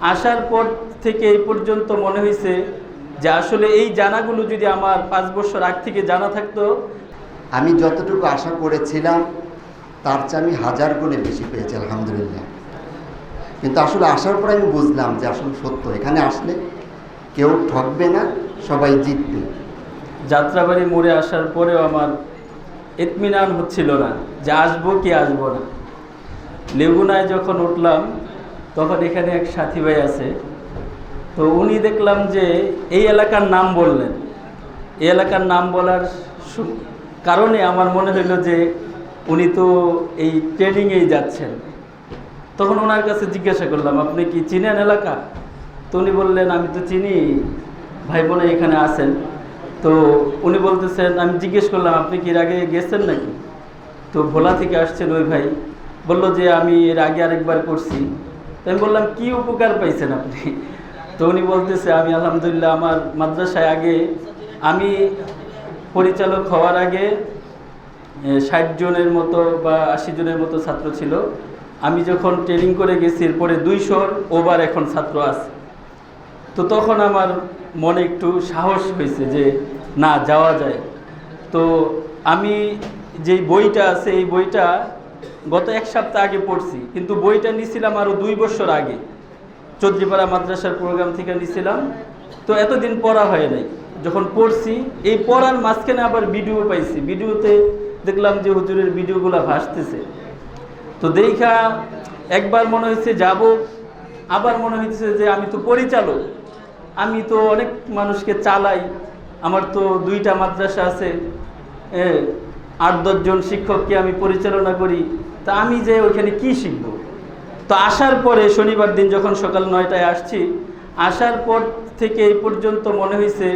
আসার পর থেকে এই পর্যন্ত মনে হয়েছে যে আসলে এই জানাগুলো যদি আমার পাঁচ বছর আগ থেকে জানা থাকতো আমি যতটুকু আশা করেছিলাম তার চেয়ে আমি হাজার গুণে বেশি পেয়েছি আলহামদুলিল্লাহ। কিন্তু আসলে আসার পর আমি বুঝলাম যে আসলে সত্য। এখানে আসলে কেউ ঠকবে না সবাই জিতবে। যাত্রাবাড়ি মোড়ে আসার পরেও আমার ইতমিনান হচ্ছিল না যে আসব কি আসব না। লেগুনায় যখন উঠলাম তখন এখানে এক সাথী ভাই আছে। তো উনি দেখলাম যে এই এলাকার নাম বললেন। এই এলাকার নাম বলার কারণে আমার মনে হইল যে উনি তো এই ট্রেনিংয়েই যাচ্ছেন। তখন ওনার কাছে জিজ্ঞাসা করলাম, আপনি কি চিনেন এলাকা? তো উনি বললেন, আমি তো চিনি, ভাই বোনে এখানে আছেন। তো উনি বলতেছেন, আমি জিজ্ঞেস করলাম, আপনি কি এর আগে গেছেন নাকি? তো ভোলা থেকে আসছেন ওই ভাই। বলল যে, আমি এর আগে আরেকবার করছি। আমি বললাম, কি উপকার পাইছেন আপনি? তো উনি বলতেছে, আমি আলহামদুলিল্লাহ আমার মাদ্রাসায় আগে আমি পরিচালক হওয়ার আগে ষাট জনের মতো বা আশি জনের মতো ছাত্র ছিল। আমি যখন ট্রেনিং করে গেছি, এরপরে দুইশোর ওভার এখন ছাত্র আছে। তো তখন আমার মনে একটু সাহস হয়েছে যে, না, যাওয়া যায়। তো আমি যেই বইটা আছে, এই বইটা গত এক সপ্তাহ আগে পড়ছি, কিন্তু বইটা নিছিলাম আরও দুই বছর আগে। চৌধুরীপাড়া মাদ্রাসার প্রোগ্রাম থেকে নিছিলাম। তো এতদিন পড়া হয় নাই। যখন পড়ছি, এই পড়ার মাঝখানে আবার ভিডিও পাইছি। ভিডিওতে দেখলাম যে হুজুরের ভিডিওগুলো ভাসতেছে। তো দেখা একবার মনে হয়েছে যাব, আবার মনে হয়েছে যে আমি তো পরিচালক। আমি তো অনেক মানুষকে চালাই। আমার তো দুইটা মাদ্রাসা আছে। আট দশজন শিক্ষককে আমি পরিচালনা করি। তা আমি যে ওইখানে কি শিখব? তো আসার পরে শনিবার দিন যখন সকাল নয়টায় আসছি, আসার পর থেকে এই পর্যন্ত মনে হয়েছে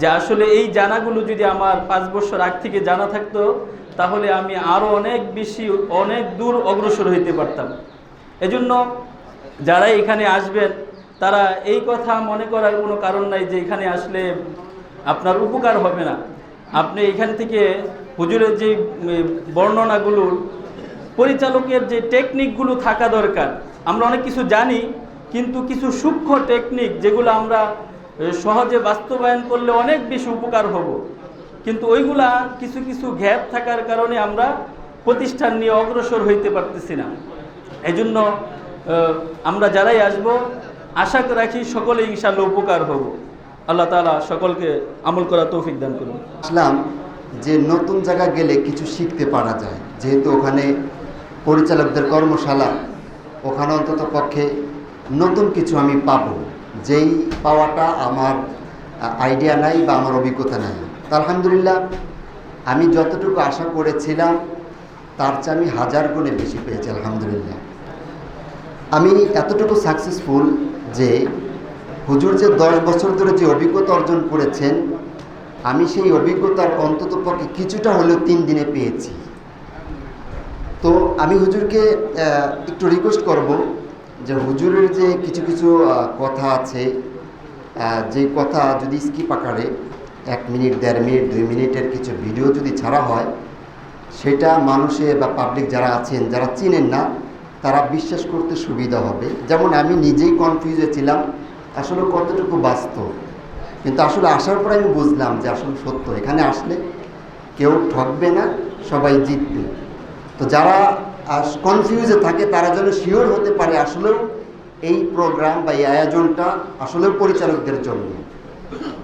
যে আসলে এই জানাগুলো যদি আমার পাঁচ বছর আগ থেকে জানা থাকতো, তাহলে আমি আরও অনেক বেশি, অনেক দূর অগ্রসর হইতে পারতাম। এজন্য যারা এখানে আসবেন, তারা এই কথা মনে করার কোনো কারণ নাই যে এখানে আসলে আপনার উপকার হবে না। আপনি এখান থেকে হুজুরের যে বর্ণনাগুলোর পরিচালকের যে টেকনিকগুলো থাকা দরকার, আমরা অনেক কিছু জানি, কিন্তু কিছু সূক্ষ্ম টেকনিক যেগুলো আমরা সহজে বাস্তবায়ন করলে অনেক বেশি উপকার হব। কিন্তু ওইগুলা কিছু কিছু গ্যাপ থাকার কারণে আমরা প্রতিষ্ঠান নিয়ে অগ্রসর হইতে পারতেছি না। এই জন্য আমরা যারাই আসব, আশা রাখি সকলে ইনশাল্লাহ উপকার হব। আল্লাহ তালা সকলকে আমল করা তৌফিক দান করুন। আসলাম যে নতুন জায়গা গেলে কিছু শিখতে পারা যায়, যেহেতু ওখানে পরিচালকদের কর্মশালা, ওখানে অন্তত পক্ষে নতুন কিছু আমি পাব। যেই পাওয়াটা আমার আইডিয়া নাই বা আমার অভিজ্ঞতা নাই। আলহামদুলিল্লাহ, আমি যতটুকু আশা করেছিলাম, তার চেয়ে আমি হাজার গুণে বেশি পেয়েছি, আলহামদুলিল্লাহ। আমি এতটুকু সাকসেসফুল যে, হুজুর যে দশ বছর ধরে যে অভিজ্ঞতা অর্জন করেছেন, আমি সেই অভিজ্ঞতার অন্তত পক্ষে কিছুটা হলেও তিন দিনে পেয়েছি। তো আমি হুজুরকে একটু রিকোয়েস্ট করব যে হুজুরের যে কিছু কিছু কথা আছে যে কথা যদি স্কিপ আকারে, এক মিনিট, দেড় মিনিট, দুই মিনিটের কিছু ভিডিও যদি ছাড়া হয়, সেটা মানুষে বা পাবলিক যারা আছেন, যারা চিনেন না, তারা বিশ্বাস করতে সুবিধা হবে। যেমন আমি নিজেই কনফিউজে ছিলাম, আসলে কতটুকু বাস্তব? কিন্তু আসলে আসার পর আমি বুঝলাম যে আসলে সত্য। এখানে আসলে কেউ ঠকবে না, সবাই জিতবে। তো যারা কনফিউজে থাকে, তারা যেন শিওর হতে পারে আসলেও এই প্রোগ্রাম বা এই আয়োজনটা আসলেও পরিচালকদের জন্য।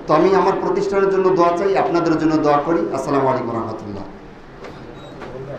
তো আমি আমার প্রতিষ্ঠানের জন্য দোয়া চাই, আপনাদের জন্য দোয়া করি। আসসালামু আলাইকুম রহমতুল্লাহ।